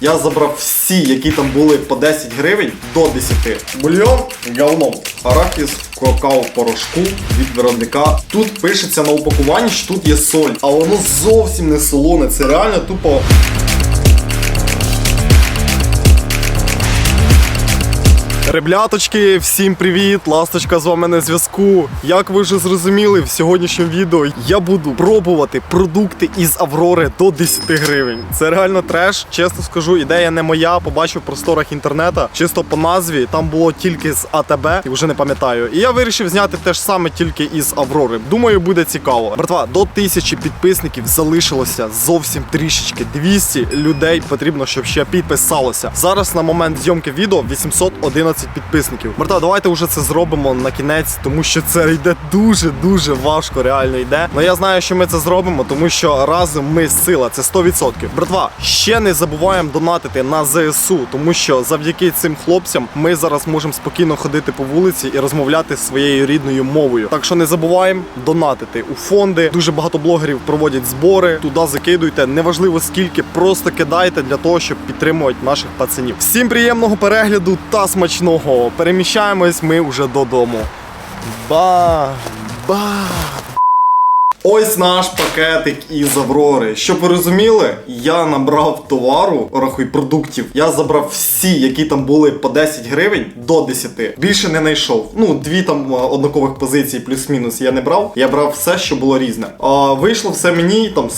Я забрав всі, які там були по 10 гривень до 10. Бульйон говном. Арахіс в какао порошку від виробника. Тут пишеться на упакуванні, що тут є соль, а воно зовсім не солоне. Це реально тупо. Ребляточки, всім привіт! Ласточка з вами на зв'язку. Як ви вже зрозуміли, в сьогоднішньому відео я буду пробувати продукти із Аврори до 10 гривень. Це реально треш. Чесно скажу, ідея не моя. Побачив в просторах інтернета. Чисто по назві там було тільки з АТБ, і вже не пам'ятаю. І я вирішив зняти те ж саме тільки із Аврори. Думаю, буде цікаво. Братва, до тисячі підписників залишилося зовсім трішечки. 200 людей потрібно, щоб ще підписалося. Зараз на момент зйомки відео 811 підписників. Братва, давайте вже це зробимо на кінець, тому що це йде дуже дуже важко. Реально йде. Ну я знаю, що ми це зробимо, тому що разом ми сила. Це 100%. Братва, ще не забуваємо донатити на ЗСУ, тому що завдяки цим хлопцям ми зараз можемо спокійно ходити по вулиці і розмовляти своєю рідною мовою. Так що не забуваємо донатити у фонди. Дуже багато блогерів проводять збори. Туди закидуйте. Неважливо скільки, просто кидайте для того, щоб підтримувати наших пацанів. Всім приємного перегляду та смачного. Переміщаємось ми вже додому. Ба! Ба! Ось наш пакетик із Аврори. Щоб ви розуміли, я набрав товару, рахуй продуктів. Я забрав всі, які там були по 10 гривень до 10. Більше не знайшов. Ну, дві там е, однакових позиції, плюс-мінус я не брав. Я брав все, що було різне. А вийшло все мені там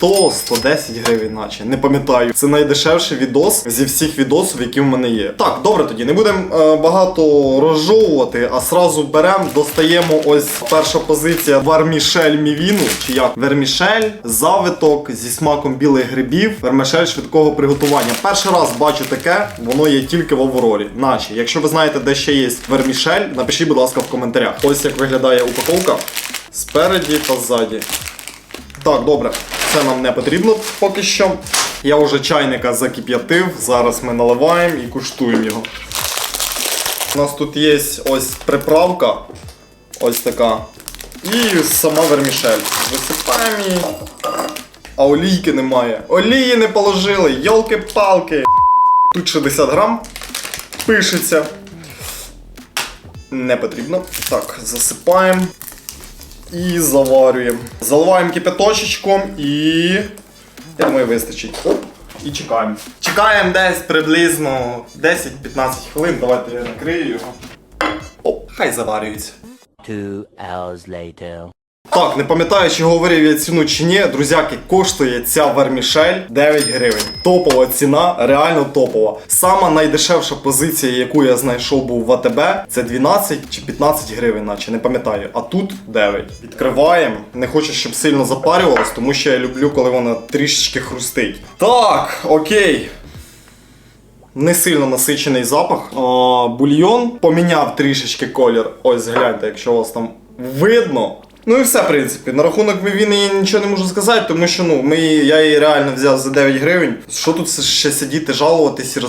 100-110 гривень, наче не пам'ятаю. Це найдешевший відос зі всіх відосів, які в мене є. Так, добре, тоді не будемо е, багато розжовувати, а сразу беремо, достаємо ось перша позиція Вармішель Мівіну. Чи як? Вермішель, завиток зі смаком білих грибів, вермішель швидкого приготування. Перший раз бачу таке, воно є тільки в Аврорі. Наче, якщо ви знаєте, де ще є вермішель, напишіть, будь ласка, в коментарях. Ось як виглядає упаковка спереді та ззаді. Так, добре, це нам не потрібно поки що. Я вже чайника закип'ятив, зараз ми наливаємо і куштуємо його. У нас тут є ось приправка, ось така. І сама вермішель. Висипаємо її. А олійки немає. Олії не положили, йолки-палки. Тут 60 грам. Пишеться. Не потрібно. Так, засипаємо і заварюємо. Заливаємо кипяточечком і. Я думаю, вистачить. І чекаємо. Чекаємо десь приблизно 10-15 хвилин. Давайте я накрию його. Оп, хай заварюється. Two hours later. Так, не пам'ятаю, чи говорив я ціну чи ні. Друзяки, коштує ця вермішель 9 гривень. Топова ціна, реально топова. Сама найдешевша позиція, яку я знайшов був в АТБ, це 12 чи 15 гривень, наче не пам'ятаю. А тут 9. Відкриваємо. Не хочу, щоб сильно запарювалось, тому що я люблю, коли вона трішечки хрустить. Так, окей. Не сильно насичений запах. А, бульйон поміняв трішечки колір. Ось гляньте, якщо у вас там видно. Ну і все, в принципі. На рахунок війни я нічого не можу сказати, тому що ну, ми, я її реально взяв за 9 гривень. Що тут ще сидіти, жалуватись і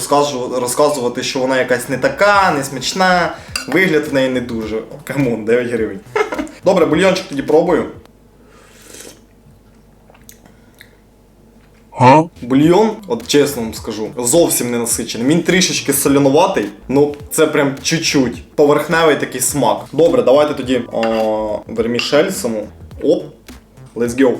розказувати, що вона якась не така, не смачна. Вигляд в неї не дуже. Камон, 9 гривень. Добре, бульйончик тоді пробую. Бульйон, от чесно вам скажу, зовсім не насичений. Він трішечки солянуватий, ну це прям чуть-чуть. Поверхневий такий смак. Добре, давайте тоді а, вермішель саму. Оп. Let's go.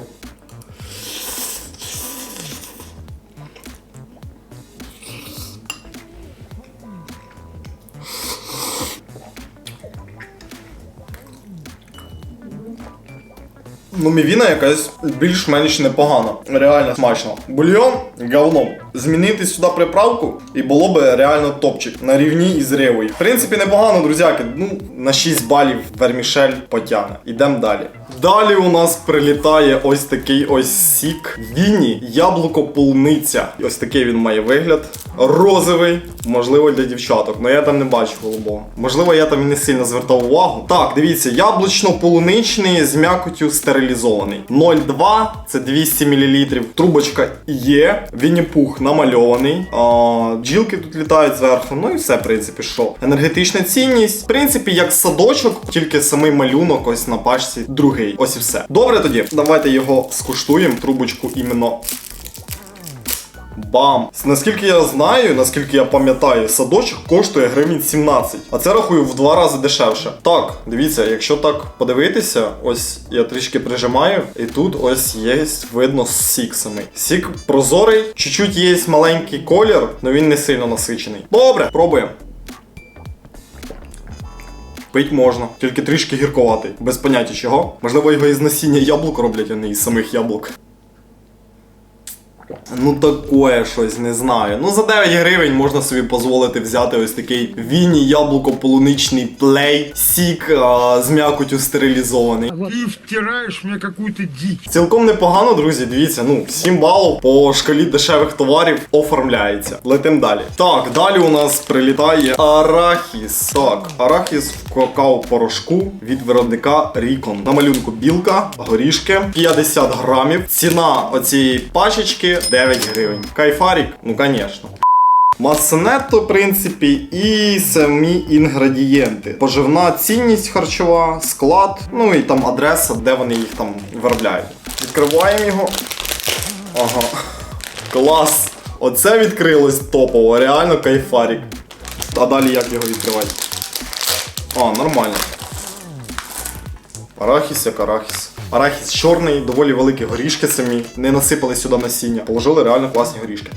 Ну, мівіна якась більш-менш непогана. Реально смачно. Бульйон говно. Змінити сюди приправку і було би реально топчик на рівні із ревою. В принципі, непогано, друзяки. Ну, на 6 балів вермішель потягне. Ідемо далі. Далі у нас прилітає ось такий ось сік. Віні, яблуко полуниця. Ось такий він має вигляд. Розовий, можливо, для дівчаток, але я там не бачу голубого. Можливо, я там і не сильно звертав увагу. Так, дивіться, яблучно-полуничний з м'якотю стерилізований. 0,2 це 200 мл. Трубочка є. Намальований. А, бджілки тут літають зверху. Ну і все, в принципі, що. Енергетична цінність. В принципі, як садочок, тільки самий малюнок ось на пачці другий. Ось і все. Добре тоді. Давайте його скуштуємо. Трубочку іменно Бам! Наскільки я знаю, наскільки я пам'ятаю, садочок коштує гривень 17, а це рахую в два рази дешевше. Так, дивіться, якщо так подивитися, ось я трішки прижимаю, і тут ось є видно з сіксами. Сік прозорий, чуть-чуть є маленький колір, але він не сильно насичений. Добре, пробуємо. Пить можна, тільки трішки гіркуватий. Без поняття чого. Можливо, його із насіння яблук роблять, а не із самих яблук. Ну такое щось, не знаю. Ну за 9 гривень можна собі дозволити взяти ось такий віні яблуко полуничний плей, сік а, з м'якотю стерилізований. Ты втираешь мне какую-то дичь. Цілком непогано, друзі. Дивіться, ну 7 балів по шкалі дешевих товарів оформляється. Летим далі. Так, далі у нас прилітає арахіс. Так, арахіс в какао-порошку від виробника Рікон. На малюнку білка, горішки, 50 грамів. Ціна оцієї пачечки 9 гривень. Кайфарік? Ну, звісно. Масенетто, в принципі, і самі інгредієнти. Поживна цінність харчова, склад, ну і там адреса, де вони їх там виробляють. Відкриваємо його. Ага. Клас! Оце відкрилось топово, реально кайфарік. А далі як його відкривати? А, нормально. Арахіс як арахіс. Арахіс чорний, доволі великі горішки самі. Не насипали сюди насіння. Положили реально класні горішки.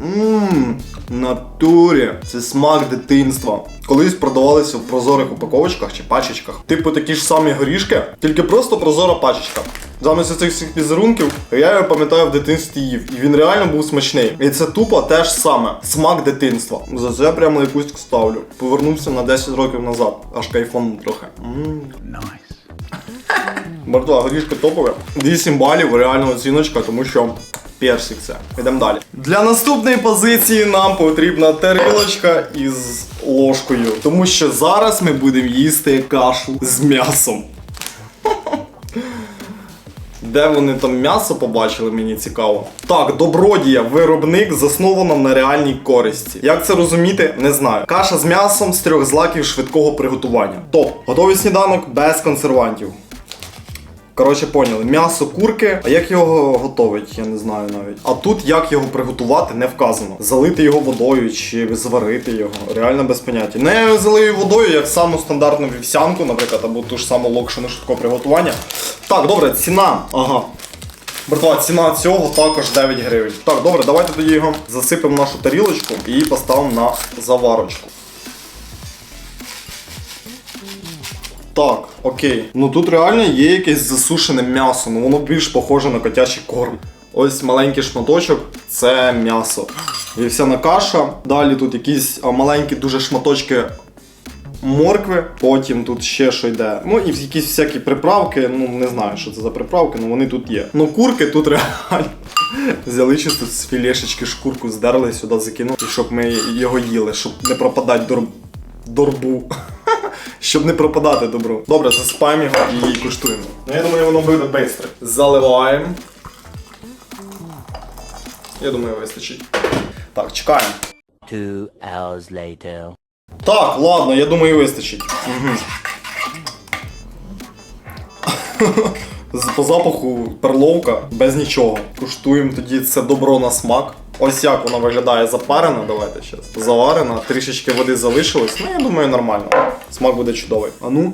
Ммм, натурі. Це смак дитинства. Колись продавалися в прозорих упаковочках чи пачечках. Типу такі ж самі горішки, тільки просто прозора пачечка. Замість цих всіх візерунків, я його пам'ятаю в дитинстві їв, і він реально був смачний. І це тупо те ж саме. Смак дитинства. За це прямо якусь ставлю. Повернувся на 10 років назад, аж кайфон трохи. Ммм. Братва, горішки топове. 8 балів, реально оціночка, тому що персик це. Йдемо далі. Для наступної позиції нам потрібна тарілочка із ложкою, тому що зараз ми будемо їсти кашу з м'ясом. Де вони там м'ясо побачили, мені цікаво. Так, добродія, виробник засновано на реальній користі. Як це розуміти, не знаю. Каша з м'ясом з трьох злаків швидкого приготування. Топ. Готовий сніданок без консервантів. Коротше, поняли, м'ясо курки, а як його готовить, я не знаю навіть. А тут як його приготувати не вказано. Залити його водою чи зварити його. Реально без поняття. Не залию водою, як саму стандартну вівсянку, наприклад, або ту ж саму локшину швидкого приготування. Так, добре, ціна. Ага. Братва, ціна цього також 9 гривень. Так, добре, давайте тоді його засипемо в нашу тарілочку і поставимо на заварочку. Так, окей. Ну тут реально є якесь засушене м'ясо, ну воно більш похоже на котячий корм. Ось маленький шматочок це м'ясо. Вівсяна каша. Далі тут якісь маленькі дуже шматочки моркви. Потім тут ще що йде. Ну і якісь всякі приправки. Ну не знаю, що це за приправки, але вони тут є. Ну курки тут реально. Взяли чисто з філешечки шкурку, здерли сюди, закинули, щоб ми його їли, щоб не пропадати дор... дорбу. Щоб не пропадати добру. Добре, засипаємо його і куштуємо. Ну я думаю, воно буде швидко. Заливаємо. Я думаю, вистачить. Так, чекаємо. Two hours later. Так, ладно, я думаю, вистачить. Угу. По запаху перловка без нічого. Куштуємо тоді це добро на смак. Ось як воно виглядає запарено, давайте зараз. Заварено, трішечки води залишилось. Ну, я думаю, нормально. Смак буде чудовий. А ну.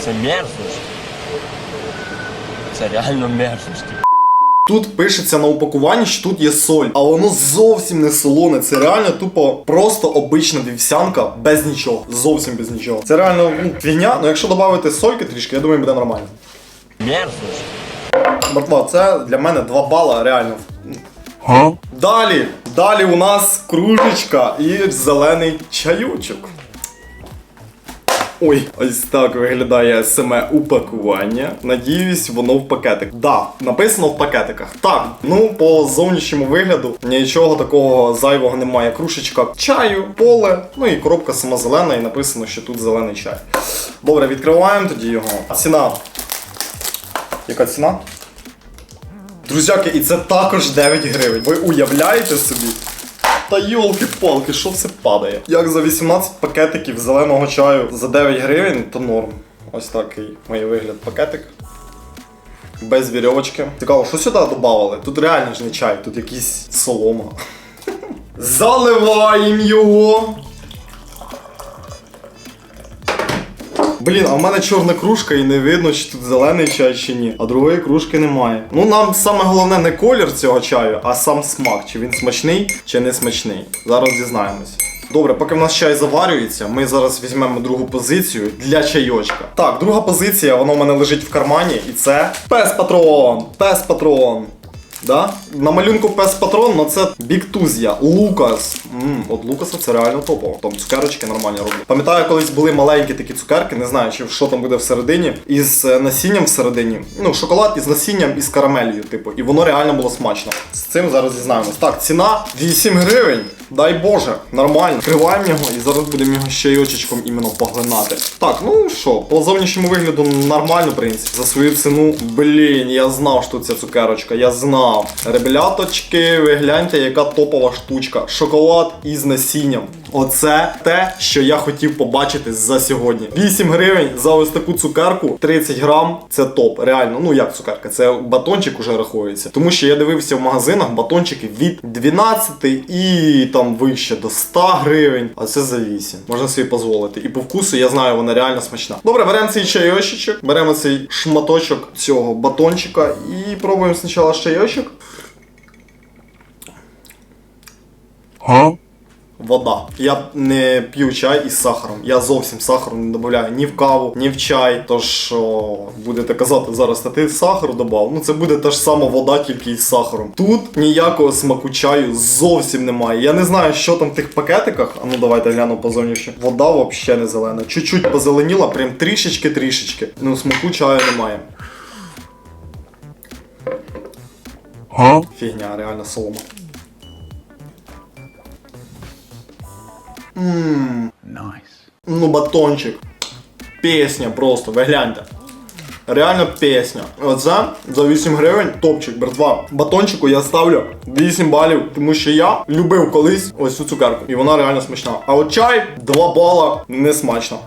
Це мерзость. Це реально мерзость. Тут пишеться на упакуванні, що тут є соль, а воно зовсім не солоне. Це реально тупо просто обична вівсянка без нічого. Зовсім без нічого. Це реально ну, фігня, ну якщо додати сольки трішки, я думаю, буде нормально. Мерзость. Братва, це для мене 2 бала реально. Далі, далі у нас кружечка і зелений чайочок. Ой, ось так виглядає саме упакування. Надіюсь, воно в пакетик. Да, написано в пакетиках. Так, ну по зовнішньому вигляду нічого такого зайвого немає. Кружечка чаю, поле, ну і коробка сама зелена, і написано, що тут зелений чай. Добре, відкриваємо тоді його. Ціна. Яка ціна? Друзяки, і це також 9 гривень. Ви уявляєте собі? Та йолки-палки, що все падає? Як за 18 пакетиків зеленого чаю за 9 гривень, то норм. Ось такий має вигляд пакетик. Без вірьовочки. Цікаво, що сюди додавали? Тут реально ж не чай, тут якийсь солома. Заливаємо його. Блін, а в мене чорна кружка і не видно, чи тут зелений чай чи ні. А другої кружки немає. Ну нам саме головне не колір цього чаю, а сам смак. Чи він смачний, чи не смачний. Зараз дізнаємось. Добре, поки в нас чай заварюється, ми зараз візьмемо другу позицію для чайочка. Так, друга позиція, воно в мене лежить в кармані, і це пес патрон! Пес патрон! Да? На малюнку пес патрон, але це Біктузія, Лукас. М, от Лукаса це реально топово. Там цукерочки нормальні роблять. Пам'ятаю, колись були маленькі такі цукерки, не знаю, чи що там буде всередині, із е, насінням всередині. Ну, шоколад із насінням і з карамелью, типу. І воно реально було смачно. З цим зараз дізнаємось. Так, ціна 8 гривень. Дай Боже, нормально. Криваємо його і зараз будемо його ще й очечком іменно поглинати. Так, ну що, по зовнішньому вигляду нормально, в принципі. За свою ціну, блін, я знав, що ця цукерочка, я знав. Ребляточки, ви гляньте, яка топова штучка. Шоколад із насінням. Оце те, що я хотів побачити за сьогодні. 8 гривень за ось таку цукерку, 30 грам. Це топ. Реально, ну як цукерка, це батончик уже рахується. Тому що я дивився в магазинах батончики від 12 і там вище до 100 гривень. А це за 8. Можна собі дозволити. І по вкусу я знаю, вона реально смачна. Добре, беремо цей чайочок, беремо цей шматочок цього батончика і пробуємо спочатку чайочок. Вода. Я не п'ю чай із сахаром. Я зовсім сахару не додаю ні в каву, ні в чай. Тож що будете казати зараз, та ти сахару додав. Ну це буде та ж сама вода, тільки із сахаром. Тут ніякого смаку чаю зовсім немає. Я не знаю, що там в тих пакетиках. А ну давайте гляну позовніше. Вода взагалі не зелена. Чуть-чуть позеленіла, прям трішечки-трішечки. Ну смаку чаю немає. Фігня, реально солома. Ммм. Ну, батончик. Пісня просто, ви гляньте. Реально пісня. Оце за 8 гривень топчик, братва. Батончику я ставлю 8 балів, тому що я любив колись ось цю цукерку. І вона реально смачна. А от чай 2 бала не смачно.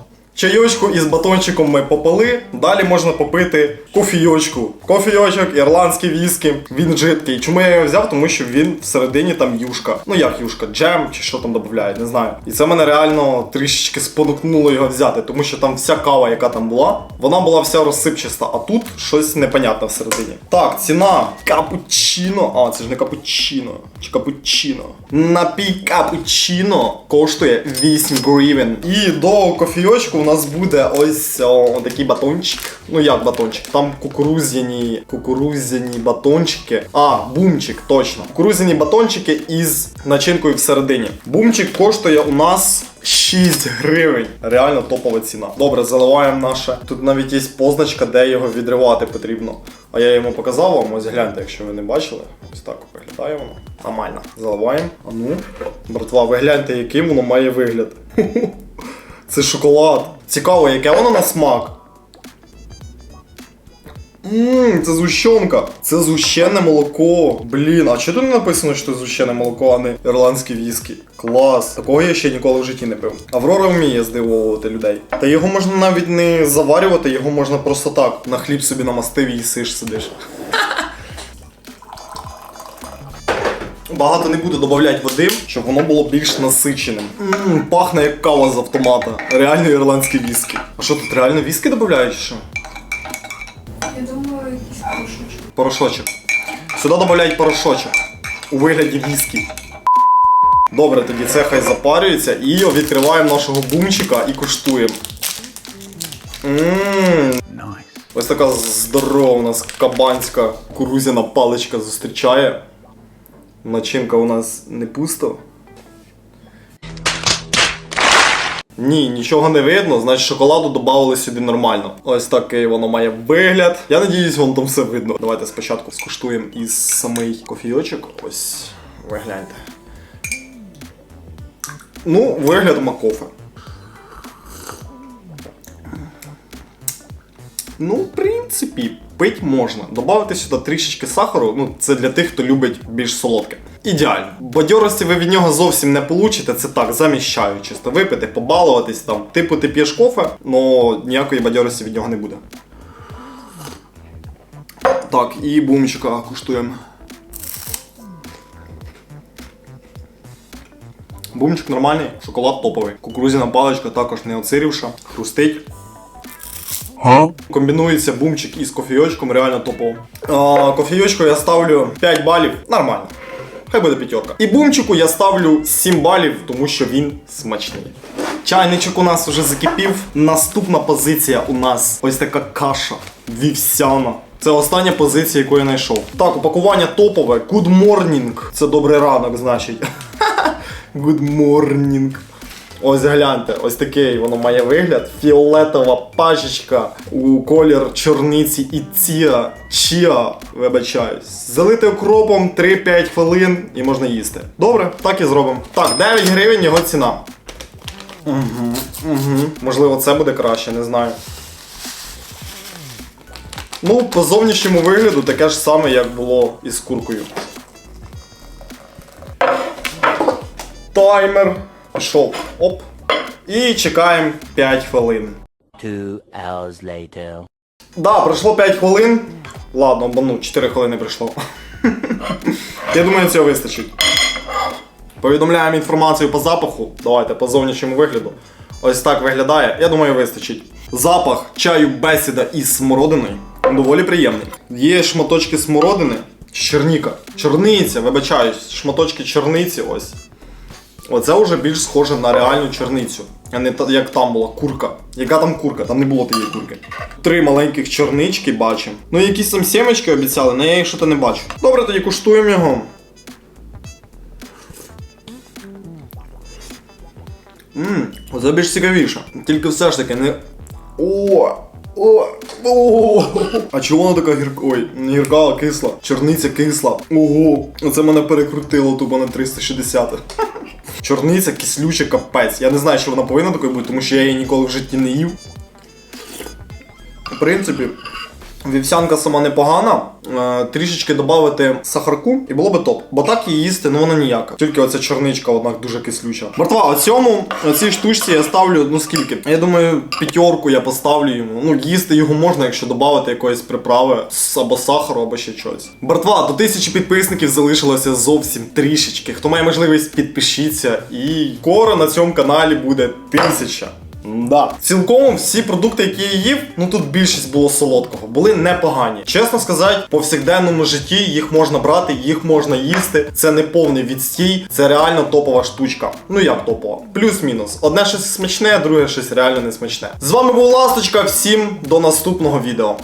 Чайочку із батончиком ми попили. Далі можна попити кофійочку. Кофійочок, ірландський віскі. Він жидкий. Чому я його взяв? Тому що він всередині там юшка. Ну як юшка, джем чи що там додають, не знаю. І це мене реально трішечки спонукнуло його взяти, тому що там вся кава, яка там була, вона була вся розсипчаста, а тут щось непонятне всередині. Так, ціна капучино. А, це ж не капучино. Чи капучино. Напій капучино коштує 8 гривень. І до кофійочку у нас буде ось о, такий батончик. Ну як батончик? Там кукурузяні, кукурузяні батончики. А, бумчик, точно. Кукурузяні батончики із начинкою всередині. Бумчик коштує у нас 6 гривень. Реально топова ціна. Добре, заливаємо наше. Тут навіть є позначка, де його відривати потрібно. А я йому показав вам, ось гляньте, якщо ви не бачили. Ось так виглядає воно. Нормально. Заливаємо. А ну, братва, ви гляньте, яким воно має вигляд. Це шоколад. Цікаво, яке воно на смак. Ммм, це зущенка. Це зущене молоко. Блін, а чого тут не написано, що це зущене молоко, а не ірландські віскі? Клас. Такого я ще ніколи в житті не пив. Аврора вміє здивовувати людей. Та його можна навіть не заварювати, його можна просто так. На хліб собі намастив і їсиш сидиш. Багато не буду додавати води, щоб воно було більш насиченим. Ммм, пахне як кава з автомата. Реально ірландські віскі. А що тут реально віскі додають? Що? Я думаю, якийсь порошочок. Порошочок. Сюди додають порошочок у вигляді віскі. Добре, тоді це хай запарюється і відкриваємо нашого бумчика і куштуємо. Ммм. Ось така здорова у нас кабанська кукурузяна паличка зустрічає. Начинка у нас не пусто. Ні, нічого не видно, значить шоколаду додали сюди нормально. Ось такий воно має вигляд. Я надіюсь, вам там все видно. Давайте спочатку скуштуємо із самий кофійочок. Ось, ви гляньте. Ну, вигляд макофе. Ну, в принципі. Пить можна. Добавити сюди трішечки сахару, ну це для тих, хто любить більш солодке. Ідеально. Бадьорості ви від нього зовсім не получите, це так, заміщаю. Чисто випити, побалуватись там. Типу ти п'єш кофе, але ніякої бадьорості від нього не буде. Так, і бумчика куштуємо. Бумчик нормальний, шоколад топовий. Кукурузяна паличка також не оцирівша, хрустить. Комбінується бумчик із кофійочком, реально топово. А, кофійочку я ставлю 5 балів, нормально. Хай буде п'ятерка. І бумчику я ставлю 7 балів, тому що він смачний. Чайничок у нас вже закипів. Наступна позиція у нас ось така каша вівсяна. Це остання позиція, яку я знайшов. Так, упакування топове. Good morning. Це добрий ранок, значить. Good morning. Ось гляньте, ось такий воно має вигляд. Фіолетова пачечка у колір чорниці і ція. Чія, вибачаюсь. Залити окропом 3-5 хвилин і можна їсти. Добре, так і зробимо. Так, 9 гривень його ціна. Угу, угу. Можливо, це буде краще, не знаю. Ну, по зовнішньому вигляду таке ж саме, як було із куркою. Таймер. Пішов. Оп. І чекаємо 5 хвилин. Two hours later. Да, пройшло 5 хвилин. Ладно, бо ну 4 хвилини пройшло. Я думаю, цього вистачить. Повідомляємо інформацію по запаху. Давайте по зовнішньому вигляду. Ось так виглядає. Я думаю, вистачить. Запах чаю бесіда із смородиною. Доволі приємний. Є шматочки смородини. Черніка. Чорниця, вибачаюсь, шматочки чорниці ось. Оце вже більш схоже на реальну чорницю, а не та, як там була курка. Яка там курка? Там не було тієї курки. Три маленьких чорнички бачимо. Ну якісь там сімечки обіцяли, але я їх що-то не бачу. Добре, тоді куштуємо його. Ммм, оце більш цікавіше. Тільки все ж таки не. О! О, о, а чого вона така гірка? Ой, не гірка, а кисла. Чорниця кисла. Ого, оце мене перекрутило тупо на 360. Чорниця кислюча капець. Я не знаю, що вона повинна такою бути, тому що я її ніколи в житті не їв. В принципі, вівсянка сама непогана. Е, трішечки додати сахарку і було би топ. Бо так її їсти, ну вона ніяка. Тільки оця чорничка, однак дуже кислюча. Братва, о цьому, цій штучці я ставлю, ну скільки? Я думаю, п'ятерку я поставлю йому. Ну, їсти його можна, якщо додати якоїсь приправи або сахару, або ще щось. Братва, до тисячі підписників залишилося зовсім трішечки. Хто має можливість, підпишіться. І скоро на цьому каналі буде тисяча. Да. Цілком всі продукти, які я їв, ну тут більшість було солодкого, були непогані. Чесно сказати, в повсякденному житті їх можна брати, їх можна їсти. Це не повний відстій, це реально топова штучка. Ну як топова? Плюс-мінус. Одне щось смачне, друге щось реально не смачне. З вами був Ласточка. Всім до наступного відео.